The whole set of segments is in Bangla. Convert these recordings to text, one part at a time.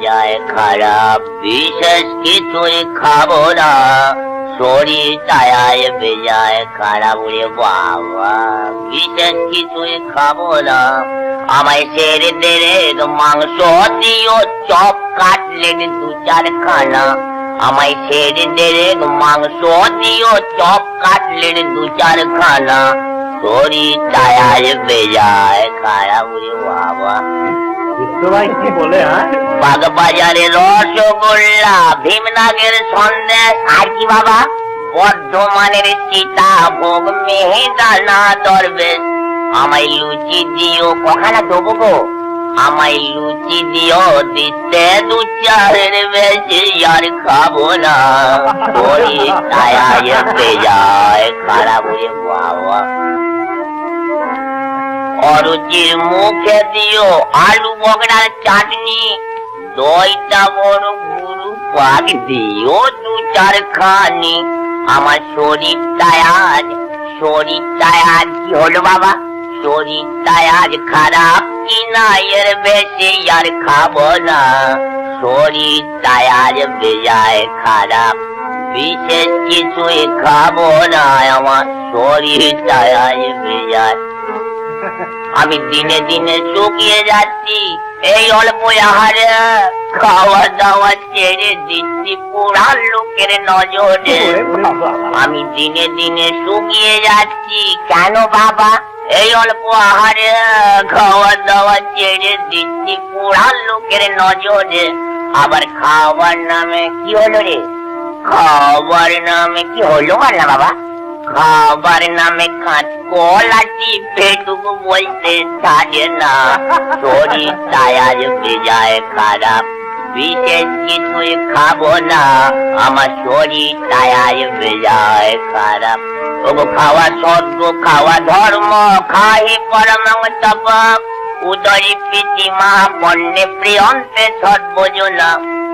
বেজায় খারাপ। বিশেষ কিছুই খাব না। শরীর টায়ায় বেজায় খারাপ রে বাবা। বিশেষ কিছুই খাব না। আমায় সেরে দেরে মাংস, দিও, চপ, কাটলেট, দু চার খানা। আমায় সেরে দেরে মাংস, দিও, চপ, কাটলেট, দু চার খানা। শরীর টায়ায় বেজায় খারাপ রে বাবা। হ্যাঁ? রসগোল্লা, ভীমনাগের সন্দেশ আর কি বাবা? বর্ধমানের সীতা মেহেদানা দরবেশ আমায় লুচি দিও, কখানা দেবো গো। আমায় লুচি দিও, দিতে দু চারের বেশি আর খাব না। শরীর টায়ায় বেজায় খারাপ রে বাবা। অরুচির মুখে দিও আলু বগড়ার চাটনি। দইটা বড় গুরু পাক দিও দু চার খানি আমার শরীরটায় আজ শরীরটায় আজ কি হলো বাবা? শরীরটায় আজ খারাপ কি না? এর বেশি আর খাব না। শরীরটায় আজ বেজায় খারাপ, বিশেষ কিছুই খাব না। আমার শরীরটায় আজ বেজায় আমি দিনে দিনে শুকিয়ে যাচ্ছি। এই অল্প আহারে খাওয়া দাওয়া ছেড়ে দিচ্ছি পুরান লোকের নজরে। আমি দিনে দিনে শুকিয়ে যাচ্ছি। কেন বাবা? এই অল্প আহারে খাওয়া দাওয়া ছেড়ে দিচ্ছি পুরান লোকের নজরে। আবার খাওয়ার নামে কি হলো রে? খাবার নামে কি হলো না বাবা? খাবার নামে কাঁচ কলা টিপে টুকু বলতে থাকে না। শরীর টায়ার বেজায় খারাপ, বিশেষ কিছুই খাব না। আমার শরীর টায়ার বেজায় খারাপ। ওগো খাওয়া স্বর্গ, খাওয়া ধর্ম খাহি পরমং তপ উদরি প্রীতি মা বন্যে প্রিয়ন্তে সর্বজনা।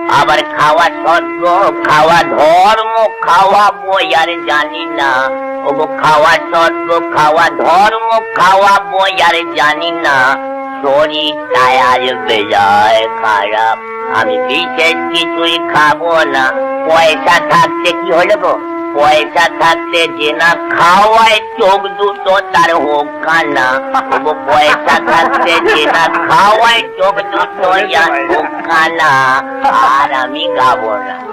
আবার খাওয়া স্বর্গ খাওয়া ধর্ম, খাওয়া বই, আর জানি না। ওগো, খাওয়া স্বর্গ খাওয়া ধর্ম, খাওয়া বই, আর জানি না। শরীর আর বেজায় খারাপ। আমি বিশেষ কিছুই খাব না। পয়সা থাকতে কি হলো গো? পয়সা থাকতে না খাওয়ায় চোখ দুটো তার হোক কানা তবু পয়সা থাকতে না খাওয়ায় চোখ দুটো হোক কানা আর আমি গাবো না।